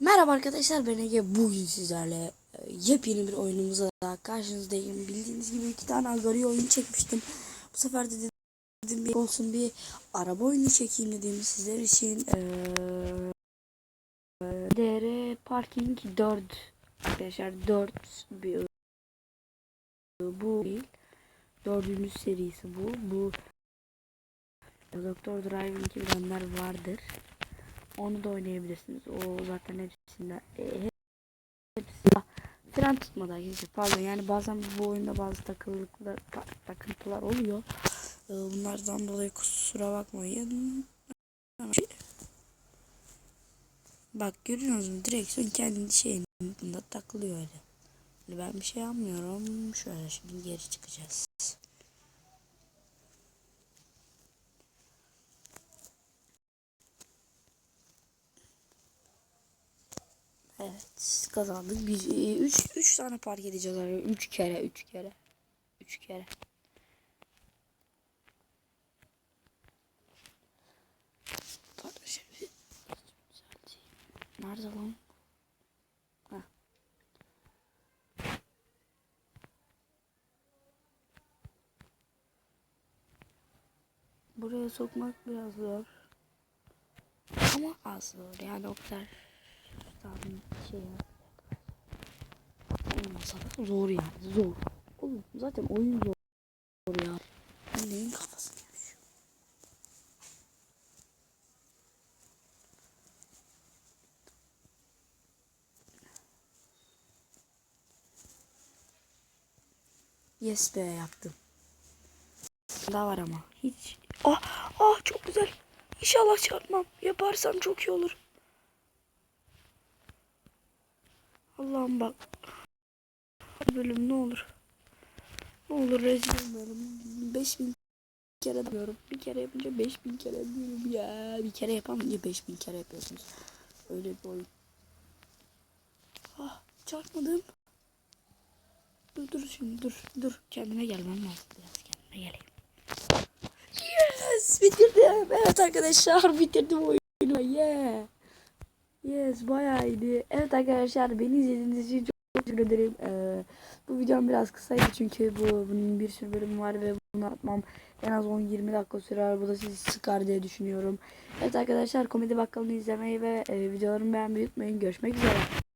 Merhaba arkadaşlar ben Ege bugün sizlerle e, yepyeni bir oyunumuza daha karşınızdayım. Bildiğiniz gibi iki tane Agari oyun çekmiştim. Bu sefer de dedim bir olsun bir araba oyunu çekeyim dedim sizler için. Ee, DR Parking 4 arkadaşlar 4 bir bu değil. Dördüncü serisi bu. Bu Doktor Driving'i bilenler vardır. Onu da oynayabilirsiniz. O zaten hepsinde e, hepsi fren tutmadı arkadaşlar. Pardon yani bazen bu oyunda bazı takılıklar ta- takıntılar oluyor. E, bunlardan dolayı kusura bakmayın. Bak görüyorsunuz mu? Direksiyon kendi şeyinde takılıyor öyle. Yani ben bir şey yapmıyorum. Şöyle şimdi geri çıkacağız. Evet kazandık. Biz 3 3 tane park edeceğiz. 3 kere 3 kere. 3 kere. Nerede lan? Heh. Buraya sokmak biraz zor. Ama az zor yani o kadar tam şey ya. Olmasa da zor yani zor. Oğlum zaten oyun zor, zor ya. Neyin kafasını yaşıyorum? Yes be yaptım. Daha var ama. Hiç. Ah ah çok güzel. İnşallah çarpmam. Yaparsam çok iyi olur. Allah'ım bak. Bölüm ne olur. Ne olur rezil olmayalım. 5000 kere diyorum. Bir kere yapınca 5000 kere diyorum ya. Bir kere yapamayınca 5000 kere yapıyorsunuz. Öyle bir oyun. Ah çarpmadım. Dur dur şimdi dur dur. Kendime gelmem lazım biraz. Kendime geleyim. Yes bitirdim. Evet arkadaşlar bitirdim oyunu. Yeah. Yes bayağı iyiydi. Evet arkadaşlar beni izlediğiniz için çok teşekkür ederim. Ee, bu videom biraz kısaydı çünkü bu bunun bir sürü bölümü var ve bunu atmam en az 10-20 dakika sürer. Bu da sizi sıkar diye düşünüyorum. Evet arkadaşlar komedi bakkalını izlemeyi ve e, videolarımı beğenmeyi unutmayın. Görüşmek üzere.